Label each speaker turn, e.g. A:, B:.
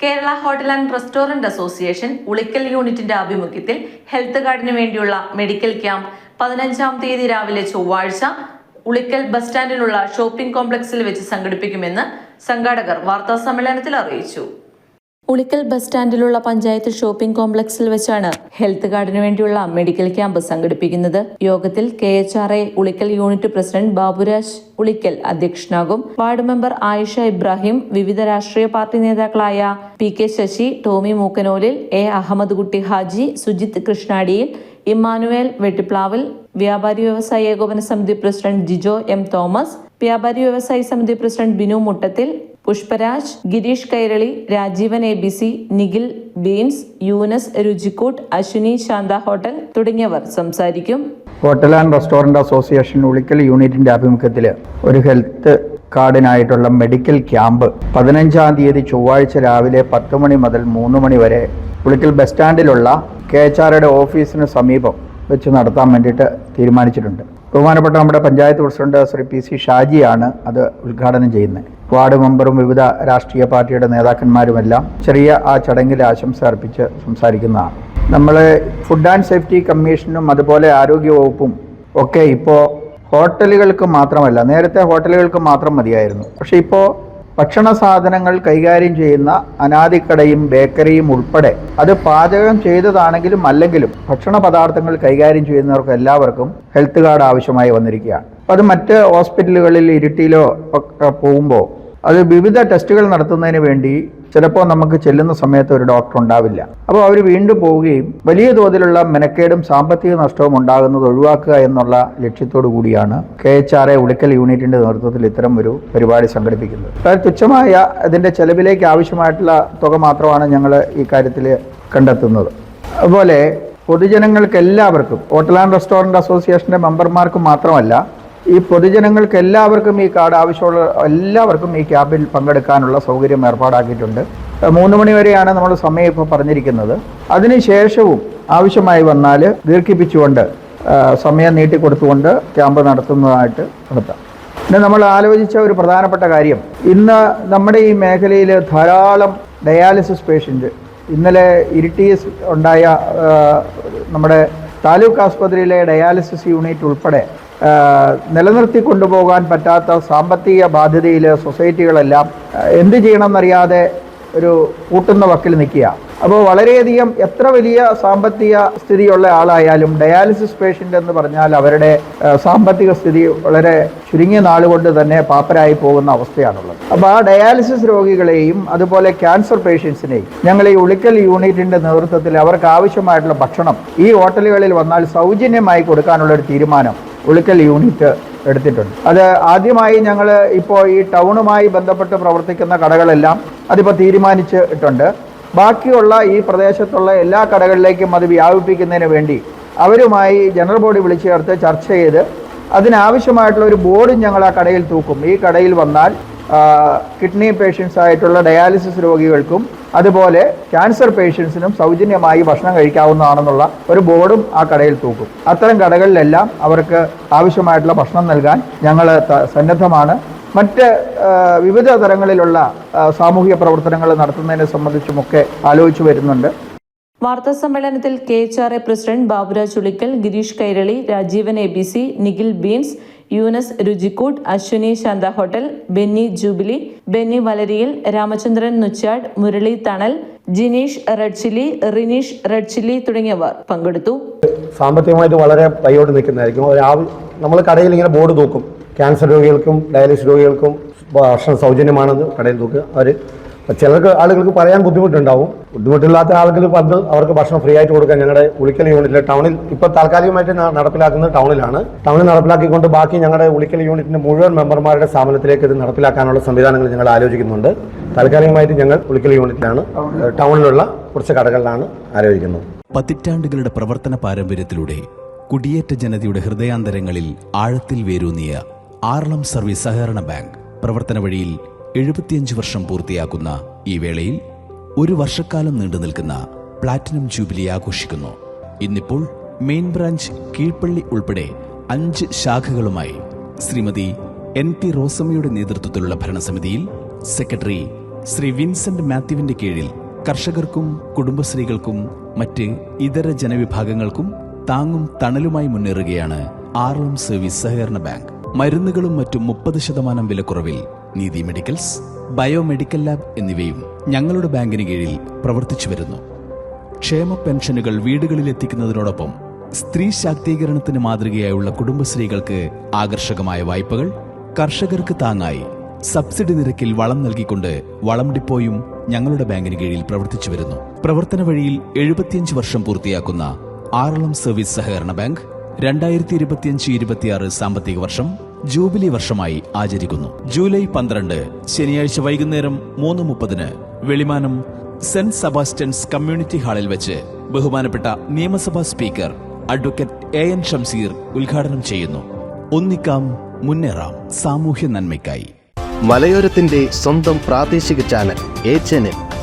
A: Kerala hotel and restaurant association Ulikkal യൂണിറ്റിന്റെ ആഭിമുഖ്യത്തിൽ health കാർഡിന് വേണ്ടിയുള്ള മെഡിക്കൽ ക്യാമ്പ് പതിനഞ്ചാം തീയതി രാവിലെ ചൊവ്വാഴ്ച ഉളിക്കൽ ബസ് സ്റ്റാൻഡിലുള്ള ഷോപ്പിംഗ് കോംപ്ലക്സിൽ വെച്ച് സംഘടിപ്പിക്കുമെന്ന് സംഘാടകർ വാർത്താ സമ്മേളനത്തിൽ അറിയിച്ചു. ഉളിക്കൽ ബസ് സ്റ്റാൻഡിലുള്ള പഞ്ചായത്ത് ഷോപ്പിംഗ് കോംപ്ലക്സിൽ വെച്ചാണ് ഹെൽത്ത് കാർഡിന് വേണ്ടിയുള്ള മെഡിക്കൽ ക്യാമ്പ് സംഘടിപ്പിക്കുന്നത്. യോഗത്തിൽ K H R A Ulikkal unit president Baburaj Ulikkal അധ്യക്ഷനാകും. Ward member Ayisha Ibrahim വിവിധ രാഷ്ട്രീയ പാർട്ടി നേതാക്കളായ P K Sasi Tomy Mookkanolil A Ahmed Kutty Haji Sujith Krishnadiyil Immanuel Vettiplavil വ്യാപാരി വ്യവസായ ഏകോപന സമിതി പ്രസിഡന്റ് ജിജോ എം തോമസ് വ്യാപാരി വ്യവസായി സമിതി president Binu Muttathil Pushparaj Gireesh Kairali Rajeevan A B C Nikhil beans Yunus Ruchikkoot Aswini Santha hotel തുടങ്ങിയവർ സംസാരിക്കും.
B: Hotel and restaurant association Ulikkal യൂണിറ്റിന്റെ ആഭിമുഖ്യത്തിൽ ഒരു ഹെൽത്ത് കാർഡിനായിട്ടുള്ള മെഡിക്കൽ ക്യാമ്പ് പതിനഞ്ചാം തീയതി ചൊവ്വാഴ്ച രാവിലെ പത്ത് മണി മുതൽ മൂന്ന് മണി വരെ ഉളിക്കൽ ബസ് സ്റ്റാൻഡിലുള്ള കെ എച്ച് ആർയുടെ ഓഫീസിന് സമീപം വെച്ച് നടത്താൻ വേണ്ടിയിട്ട് തീരുമാനിച്ചിട്ടുണ്ട്. ബഹുമാനപ്പെട്ട നമ്മുടെ panchayat president Shri P C ഷാജിയാണ് അത് ഉദ്ഘാടനം ചെയ്യുന്നത്. വാർഡ് മെമ്പറും വിവിധ രാഷ്ട്രീയ പാർട്ടിയുടെ നേതാക്കന്മാരുമെല്ലാം ചെറിയ ആ ചടങ്ങിൽ ആശംസ അർപ്പിച്ച് സംസാരിക്കുന്നതാണ്. നമ്മൾ ഫുഡ് ആൻഡ് സേഫ്റ്റി കമ്മീഷനും അതുപോലെ ആരോഗ്യ വകുപ്പും ഒക്കെ ഇപ്പോൾ ഹോട്ടലുകൾക്ക് മാത്രമല്ല നേരത്തെ ഹോട്ടലുകൾക്ക് മാത്രം മതിയായിരുന്നു. പക്ഷേ ഇപ്പോൾ ഭക്ഷണ സാധനങ്ങൾ കൈകാര്യം ചെയ്യുന്ന അനാദിക്കടയും ബേക്കറിയും ഉൾപ്പെടെ അത് പാചകം ചെയ്തതാണെങ്കിലും അല്ലെങ്കിലും ഭക്ഷണ പദാർത്ഥങ്ങൾ കൈകാര്യം ചെയ്യുന്നവർക്ക് എല്ലാവർക്കും ഹെൽത്ത് കാർഡ് ആവശ്യമായി വന്നിരിക്കുകയാണ്. അത് മറ്റ് ഹോസ്പിറ്റലുകളിൽ ഇരുട്ടിയിലോ ഒക്കെ പോകുമ്പോൾ അത് വിവിധ ടെസ്റ്റുകൾ നടത്തുന്നതിന് വേണ്ടി ചിലപ്പോൾ നമുക്ക് ചെല്ലുന്ന സമയത്ത് ഒരു ഡോക്ടർ ഉണ്ടാവില്ല. അപ്പോൾ അവർ വീണ്ടും പോവുകയും വലിയ തോതിലുള്ള മെനക്കേടും സാമ്പത്തിക നഷ്ടവും ഉണ്ടാകുന്നത് ഒഴിവാക്കുക എന്നുള്ള ലക്ഷ്യത്തോടു കൂടിയാണ് K H R A Ulikkal യൂണിറ്റിന്റെ നേതൃത്വത്തിൽ ഇത്തരം ഒരു പരിപാടി സംഘടിപ്പിക്കുന്നത്. അതായത് തുച്ഛമായ ഇതിന്റെ ചെലവിലേക്ക് ആവശ്യമായിട്ടുള്ള തുക മാത്രമാണ് ഞങ്ങൾ ഈ കാര്യത്തിൽ കണ്ടെത്തുന്നത്. അതുപോലെ പൊതുജനങ്ങൾക്ക് എല്ലാവർക്കും ഹോട്ടൽ ആൻഡ് റെസ്റ്റോറന്റ് അസോസിയേഷന്റെ മെമ്പർമാർക്ക് മാത്രമല്ല ഈ പൊതുജനങ്ങൾക്ക് എല്ലാവർക്കും ഈ കാർഡ് ആവശ്യമുള്ള എല്ലാവർക്കും ഈ ക്യാമ്പിൽ പങ്കെടുക്കാനുള്ള സൗകര്യം ഏർപ്പാടാക്കിയിട്ടുണ്ട്. മൂന്ന് മണി വരെയാണ് നമ്മൾ സമയം ഇപ്പോൾ പറഞ്ഞിരിക്കുന്നത്. അതിനുശേഷവും ആവശ്യമായി വന്നാൽ ദീർഘിപ്പിച്ചുകൊണ്ട് സമയം നീട്ടിക്കൊടുത്തുകൊണ്ട് ക്യാമ്പ് നടത്തുന്നതായിട്ട് നടത്താം. പിന്നെ നമ്മൾ ആലോചിച്ച ഒരു പ്രധാനപ്പെട്ട കാര്യം. ഇന്ന് നമ്മുടെ ഈ മേഖലയിൽ ധാരാളം ഡയാലിസിസ് പേഷ്യന്റ് ഇന്നലെ ഇരിട്ടീസ് ഉണ്ടായ നമ്മുടെ താലൂക്ക് ആസ്പത്രിയിലെ ഡയാലിസിസ് യൂണിറ്റ് ഉൾപ്പെടെ നിലനിർത്തി കൊണ്ടുപോകാൻ പറ്റാത്ത സാമ്പത്തിക ബാധ്യതയിൽ സൊസൈറ്റികളെല്ലാം എന്ത് ചെയ്യണമെന്നറിയാതെ ഒരു കൂട്ടുന്ന വക്കിൽ നിൽക്കുക. അപ്പോൾ വളരെയധികം എത്ര വലിയ സാമ്പത്തിക സ്ഥിതിയുള്ള ആളായാലും ഡയാലിസിസ് പേഷ്യന്റ് എന്ന് പറഞ്ഞാൽ അവരുടെ സാമ്പത്തിക സ്ഥിതി വളരെ ചുരുങ്ങിയ നാളുകൊണ്ട് തന്നെ പാപ്പരായി പോകുന്ന അവസ്ഥയാണുള്ളത്. അപ്പോൾ ആ ഡയാലിസിസ് രോഗികളെയും അതുപോലെ ക്യാൻസർ പേഷ്യൻസിനെയും ഞങ്ങൾ ഈ ഉളിക്കൽ യൂണിറ്റിന്റെ നേതൃത്വത്തിൽ അവർക്ക് ആവശ്യമായിട്ടുള്ള ഭക്ഷണം ഈ ഹോട്ടലുകളിൽ വന്നാൽ സൗജന്യമായി കൊടുക്കാനുള്ള ഒരു തീരുമാനം ഉളിക്കൽ യൂണിറ്റ് എടുത്തിട്ടുണ്ട്. അത് ആദ്യമായി ഞങ്ങൾ ഇപ്പോൾ ഈ ടൗണുമായി ബന്ധപ്പെട്ട് പ്രവർത്തിക്കുന്ന കടകളെല്ലാം അതിപ്പോൾ തീരുമാനിച്ചിട്ടുണ്ട് ബാക്കിയുള്ള ഈ പ്രദേശത്തുള്ള എല്ലാ കടകളിലേക്കും അത് വ്യാപിപ്പിക്കുന്നതിന് വേണ്ടി അവരുമായി ജനറൽ ബോഡി വിളിച്ചു ചേർത്ത് ചർച്ച ചെയ്ത് അതിനാവശ്യമായിട്ടുള്ള ഒരു ബോർഡും ഞങ്ങൾ ആ കടയിൽ തൂക്കും. ഈ കടയിൽ വന്നാൽ കിഡ്നി പേഷ്യൻസ് ആയിട്ടുള്ള ഡയാലിസിസ് രോഗികൾക്കും അതുപോലെ ക്യാൻസർ പേഷ്യൻസിനും സൗജന്യമായി ഭക്ഷണം കഴിക്കാവുന്നതാണെന്നുള്ള ഒരു ബോർഡും ആ കടയിൽ തൂക്കും. അത്തരം കടകളിലെല്ലാം അവർക്ക് ആവശ്യമായിട്ടുള്ള ഭക്ഷണം നൽകാൻ ഞങ്ങൾ സന്നദ്ധമാണ്. മറ്റ് വിവിധ തരങ്ങളിലുള്ള സാമൂഹിക പ്രവർത്തനങ്ങൾ നടത്തുന്നതിനെ സംബന്ധിച്ചുമൊക്കെ ആലോചിച്ചു വരുന്നുണ്ട്.
A: വാർത്താ സമ്മേളനത്തിൽ K H R A president Baburaj Ulikkal Gireesh Kairali Rajeevan A B C Nikhil beans Yunus Ruchikkoot Aswini Santha hotel Benny jubilee Benny Valariyil Ramachandran Nuchad Murali Thanal Jineesh red chilli Rineesh red chilli തുടങ്ങിയവർ പങ്കെടുത്തു.
C: സാമ്പത്തികമായിട്ട് വളരെ കൈയോട്ട് നിൽക്കുന്നതായിരിക്കും. നമ്മൾ കടയിൽ ഇങ്ങനെ board തൂക്കും. Cancer രോഗികൾക്കും dialysis രോഗികൾക്കും ഭക്ഷണം സൗജന്യമാണെന്ന് കടയിൽ തൂക്കുക. അവർ ചിലർക്ക് ആളുകൾക്ക് പറയാൻ ബുദ്ധിമുട്ടുണ്ടാവും. ബുദ്ധിമുട്ടില്ലാത്ത ആളുകൾ വന്ന് അവർക്ക് ഭക്ഷണം ഫ്രീ ആയിട്ട് കൊടുക്കാൻ ഞങ്ങളുടെ ഉളിക്കൽ യൂണിറ്റിലെ ടൗണിൽ ഇപ്പോൾ താൽക്കാലികമായിട്ട് നടപ്പിലാക്കുന്ന നടപ്പിലാക്കുന്നത് ടൗണിലാണ് ടൗണിൽ നടപ്പിലാക്കിക്കൊണ്ട് ബാക്കി ഞങ്ങളുടെ ഉളിക്കൽ യൂണിറ്റിന്റെ മുഴുവൻ മെമ്പർമാരുടെ സ്ഥാപനത്തിലേക്ക് ഇത് നടപ്പിലാക്കാനുള്ള സംവിധാനങ്ങൾ ഞങ്ങൾ ആലോചിക്കുന്നുണ്ട്. താൽക്കാലികമായിട്ട് ഞങ്ങൾ ഉളിക്കൽ യൂണിറ്റിലാണ് ടൗണിലുള്ള കുറച്ച് കടകളിലാണ് ആലോചിക്കുന്നത്.
D: പതിറ്റാണ്ടുകളുടെ പ്രവർത്തന പാരമ്പര്യത്തിലൂടെ കുടിയേറ്റ ജനതയുടെ ഹൃദയാന്തരങ്ങളിൽ ആഴത്തിൽ വേരൂന്നിയ ആർളം സർവീസ് സഹകരണ ബാങ്ക് പ്രവർത്തന വഴിയിൽ എഴുപത്തിയഞ്ച് വർഷം പൂർത്തിയാക്കുന്ന ഈ വേളയിൽ ഒരു വർഷക്കാലം നീണ്ടു നിൽക്കുന്ന പ്ലാറ്റിനം ജൂബിലി ആഘോഷിക്കുന്നു. ഇന്നിപ്പോൾ മെയിൻ ബ്രാഞ്ച് കീഴ്പള്ളി ഉൾപ്പെടെ അഞ്ച് ശാഖകളുമായി ശ്രീമതി എൻ ടി റോസമ്മയുടെ നേതൃത്വത്തിലുള്ള ഭരണസമിതിയിൽ സെക്രട്ടറി ശ്രീ വിൻസെന്റ് മാത്യുവിന്റെ കീഴിൽ കർഷകർക്കും കുടുംബശ്രീകൾക്കും മറ്റ് ഇതര ജനവിഭാഗങ്ങൾക്കും താങ്ങും തണലുമായി മുന്നേറുകയാണ് ആർലം സർവീസ് സഹകരണ ബാങ്ക്. മരുന്നുകളും മറ്റും മുപ്പത് ശതമാനം വിലക്കുറവിൽ നീതി മെഡിക്കൽസ് ബയോമെഡിക്കൽ ലാബ് എന്നിവയും ഞങ്ങളുടെ ബാങ്കിന് കീഴിൽ പ്രവർത്തിച്ചു വരുന്നു. ക്ഷേമ പെൻഷനുകൾ വീടുകളിൽ എത്തിക്കുന്നതിനോടൊപ്പം സ്ത്രീ ശാക്തീകരണത്തിന് മാതൃകയായുള്ള കുടുംബശ്രീകൾക്ക് ആകർഷകമായ വായ്പകൾ കർഷകർക്ക് താങ്ങായി സബ്സിഡി നിരക്കിൽ വളം നൽകിക്കൊണ്ട് വളം ഡിപ്പോയും ഞങ്ങളുടെ ബാങ്കിന് കീഴിൽ പ്രവർത്തിച്ചു വരുന്നു. പ്രവർത്തന വഴിയിൽ എഴുപത്തിയഞ്ച് വർഷം പൂർത്തിയാക്കുന്ന ആറളം സർവീസ് സഹകരണ ബാങ്ക് രണ്ടായിരത്തി ഇരുപത്തിയഞ്ച് ഇരുപത്തിയാറ് സാമ്പത്തിക വർഷം ജൂബിലി വർഷമായി ആചരിക്കുന്നു. ജൂലൈ പന്ത്രണ്ട് ശനിയാഴ്ച വൈകുന്നേരം മൂന്ന് മുപ്പതിന് വെളിമാനം സെന്റ് സെബാസ്റ്റ്യൻസ് കമ്മ്യൂണിറ്റി ഹാളിൽ വെച്ച് ബഹുമാനപ്പെട്ട നിയമസഭാ speaker advocate A N Shamseer ഉദ്ഘാടനം ചെയ്യുന്നു. ഒന്നിക്കാം മുന്നേറാം സാമൂഹ്യ നന്മയ്ക്കായി.
E: മലയോരത്തിന്റെ സ്വന്തം പ്രാദേശിക ചാനൽ എ ചാനൽ